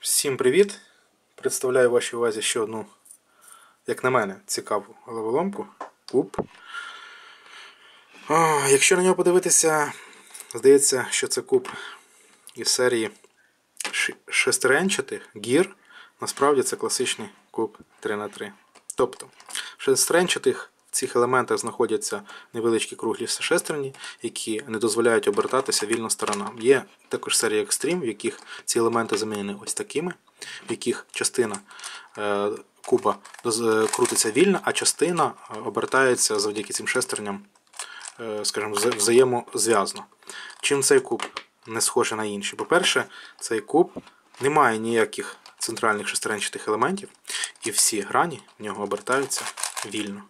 Всім привіт! Представляю вашій увазі ще одну, як на мене, цікаву головоломку. Куб. О, якщо на нього подивитися, здається, що це куб із серії шестеренчатих гір. Насправді це класичний куб 3х3. Тобто, шестеренчатих в цих елементах знаходяться невеличкі круглі шестерні, які не дозволяють обертатися вільно сторонам. Є також серія екстрім, в яких ці елементи замінені ось такими, в яких частина е, куба е, крутиться вільно, а частина е, обертається завдяки цим шестерням, скажімо, взаємозв'язно. Чим цей куб не схожий на інші? По-перше, цей куб не має ніяких центральних шестеренчатих елементів, і всі грані в нього обертаються вільно.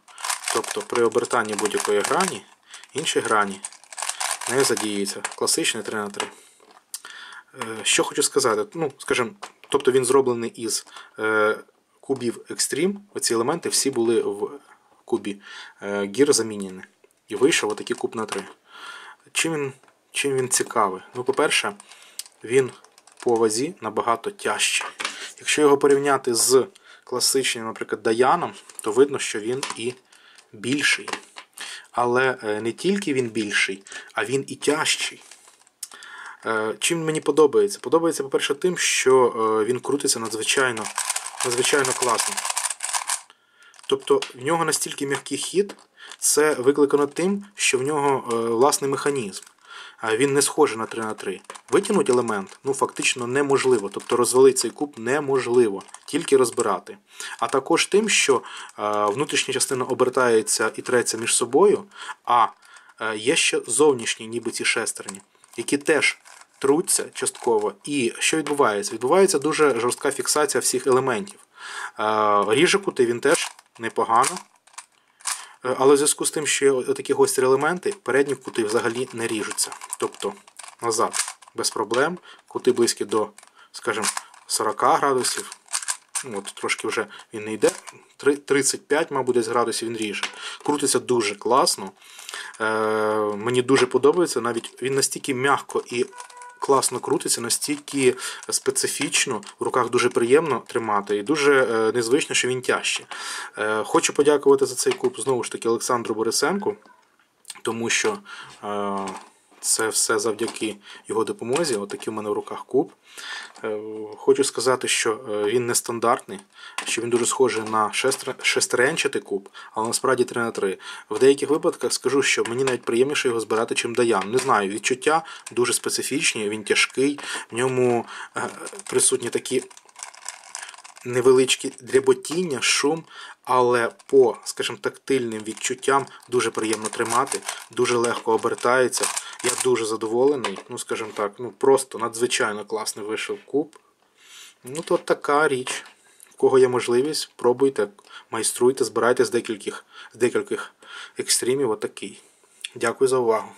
Тобто при обертанні будь-якої грані інші грані не задіюються. Класичний 3 на 3 Е, Що хочу сказати? Ну, скажімо, тобто він зроблений із е, кубів екстрім. Оці елементи всі були в кубі е, гір замінені. І вийшов отакий куб на 3. Чим він, чим він цікавий? Ну, по-перше, він по вазі набагато тяжчий. Якщо його порівняти з класичним, наприклад, Даяном, то видно, що він і більший. Але е, не тільки він більший, а він і тяжчий. Е, Чим мені подобається? Подобається, по-перше, тим, що е, він крутиться надзвичайно, надзвичайно класно. Тобто в нього настільки м'який хід, це викликано тим, що в нього власний механізм. Він не схожий на 3 на 3 Витягнути елемент ну, фактично неможливо. Тобто розвалити цей куб неможливо, тільки розбирати. А також тим, що е, внутрішня частина обертається і треться між собою, а е, є ще зовнішні, ніби ці шестерні, які теж труться частково. І що відбувається? Відбувається дуже жорстка фіксація всіх елементів. Е, Ріже кути він теж непогано. Але в зв'язку з тим, що такі гострі елементи, передні кути взагалі не ріжуться. Тобто назад без проблем, кути близькі до, скажімо, 40 градусів. Ну, от Трошки вже він не йде. 35, мабуть, десь градусів він ріже. Крутиться дуже класно. Е, мені дуже подобається. Навіть він настільки м'яко і класно крутиться, настільки специфічно, в руках дуже приємно тримати, і дуже е, незвично, що він тяжче. Е, хочу подякувати за цей куб знову ж таки Олександру Борисенку, тому що е, це все завдяки його допомозі. Отакий в мене в руках куб. Е, Хочу сказати, що е, він нестандартний, що він дуже схожий на шестеренчатий куб, але насправді 3 на 3 В деяких випадках скажу, що мені навіть приємніше його збирати, чим Даян. Не знаю, відчуття дуже специфічні, він тяжкий, в ньому е, присутні такі невеличкі дряботіння, шум, але по, скажімо, тактильним відчуттям дуже приємно тримати, дуже легко обертається. Я дуже задоволений. Ну, скажімо так, ну просто надзвичайно класний вийшов куб. Ну, то така річ. В кого є можливість, пробуйте, майструйте, збирайте з декількох, з декільких екстримів отакий. Дякую за увагу.